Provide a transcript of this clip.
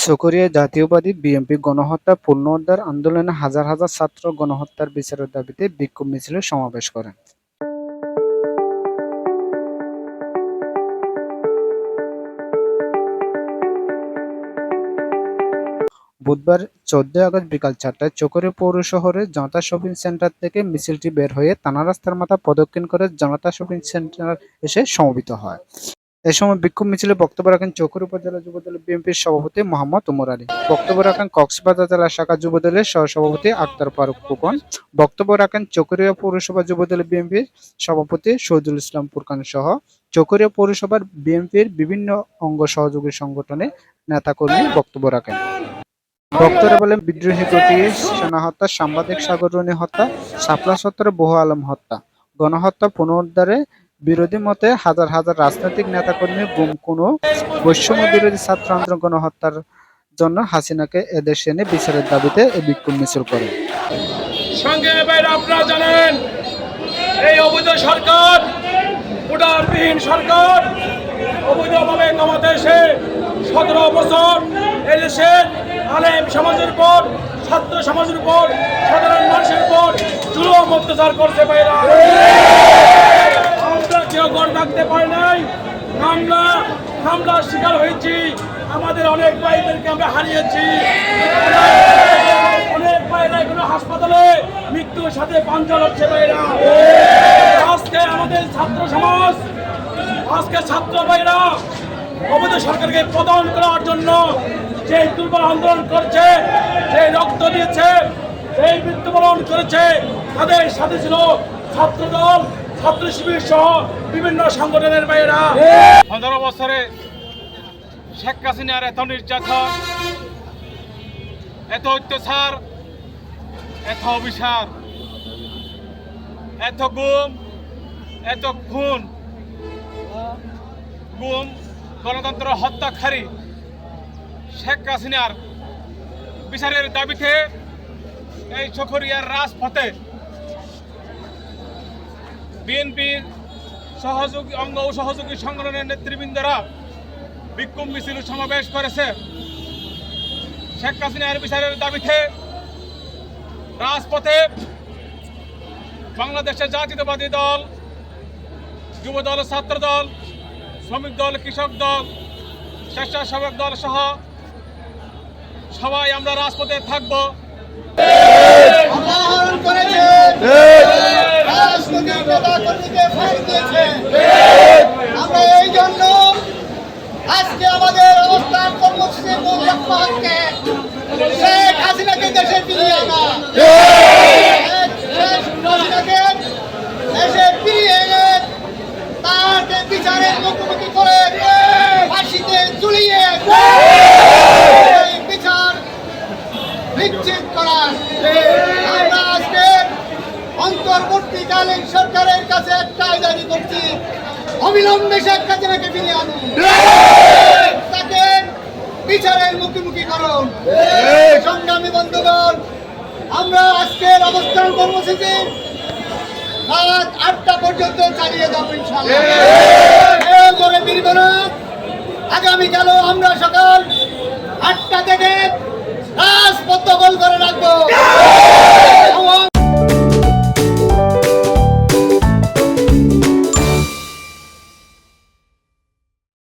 সুকরিয়া জাতীয়বাদী BNP গণহত্যা, পুনরুদ্ধার আন্দোলনে হাজার হাজার ছাত্র গণহত্যার বিচারের দাবিতে বিক্ষোভ মিছিলে সমাবেশ করেন। বুধবার চোদ্দই আগস্ট বিকাল চারটায় চকরিয়া পৌর শহরের জনতা শপিং সেন্টার থেকে মিছিলটি বের হয়ে থানা রাস্তার মাথা প্রদক্ষিণ করে জনতা শপিং সেন্টার এসে সমবেত হয়। এ সময় বিক্ষোভ মিছিলে বক্তব্য রাখেন চকুর উপজেলা যুবদল বিএনপির সভাপতি মোহাম্মদ উমর আলী। বক্তব্য রাখেন কক্সবাজার জেলা শাখা যুবদলের সহসভাপতি আক্তার ফারুক ফুকন। বক্তব্য রাখেন চকরিয়া পৌরসভা যুবদল বিএনপির সভাপতি শহীদুল ইসলাম ফুরকান সহ। চকরিয়া পৌরসভার বিএনপির বিভিন্ন অঙ্গ সহযোগী সংগঠনের নেতাকর্মী বক্তব্য রাখেন। বক্তারা বলেন বিদ্রোহী প্রতি সেনা হত্যা, সাংবাদিক সাগরণী হত্যা, শাপলা সত্তরে, বহু আলম হত্যা। গণহত্যা পুনরুদ্ধারে বিরোধী মতে হাজার হাজার রাজনৈতিক নেতাকর্মী গুম কোনো বৈষম্য বিরোধী ছাত্র আন্দোলন গণহত্যার জন্য হাসিনাকে এদেশে এনে বিচারের দাবিতে এই বিক্ষোভ মিছিল করে। সঙ্গে আপনারা জানেন, এই অবৈধ সরকার, উদারবিহীন সরকার, অবৈধভাবে ক্ষমতা এসে সতেরো বছর এদেশে আলেম সমাজের উপর, ছাত্র সমাজের উপর, সাধারণ মানুষের উপর জুলুম অত্যাচার করতে পারে আমরা কেউ গড় রাখতে পারে নাই। হামলা হামলার শিকার হয়েছি। আমাদের অনেক ভাইদেরকে আমরা হারিয়েছি। অনেক ভাইরা এখনও হাসপাতালে মৃত্যুর সাথে পাঞ্জা হচ্ছে ভাইরা। আজকে আমাদের ছাত্র সমাজ, আজকে ছাত্র ভাইরা অবৈধ সরকারকে প্রদান করার জন্য যে দুর্বল আন্দোলন করছে যে রক্ত দিয়েছে এই মৃত্যুবরণ করেছে, তাদের সাথে ছিল ছাত্র দল ছাত্র শিবির সহ বিভিন্ন সংগঠনের ভাইয়েরা। পনেরো বছরে শেখ হাসিনার এত নির্যাতন, এত অত্যাচার, এত অভিসার এত গুম, এত খুন, গুম, গণতন্ত্র হত্যাকারী শেখ হাসিনার বিচারের দাবিতে এই চকরিয়ার রাজপথে বিএনপির সহযোগী অঙ্গ ও সহযোগী সংগঠনের নেতৃবৃন্দরা বিক্ষোভ মিছিল সমাবেশ করেছে। শেখ হাসিনার বিচারের দাবিতে রাজপথে বাংলাদেশের জাতীয়তাবাদী দল যুব দল ছাত্র দল শ্রমিক দল, কৃষক দল, স্বেচ্ছাসেবক দল সহ সবাই আমরা রাজপথে থাকব অপহরণ করেছে রাজনৈতিক নেতাকর্মীকে ফাঁসি দিয়েছে আমরা এই জন্য আজকে আমাদের অবস্থান কর্মসূচির মূল লক্ষ্য শেখ হাসিনাকে দেশে ফিরিয়ে আনা। দেশে তাকে বিচারের মুখোমুখি করে ফাঁসিতে ঝুলিয়ে বিচার নিশ্চিত করার। অন্তর্বর্তীকালীন সরকারের কাছে একটাই দাবি করছি। অবিলম্বে শেখ হাসিনাকে ফিরিয়ে আনুন। করুন। সংগ্রামী বন্ধুগণ আমরা আজকের অবস্থান কর্মসূচি রাত আটটা পর্যন্ত চালিয়ে যাব করে না আগামীকালও আমরা সকাল আটটা থেকে রাজপথ দখল করে রাখব।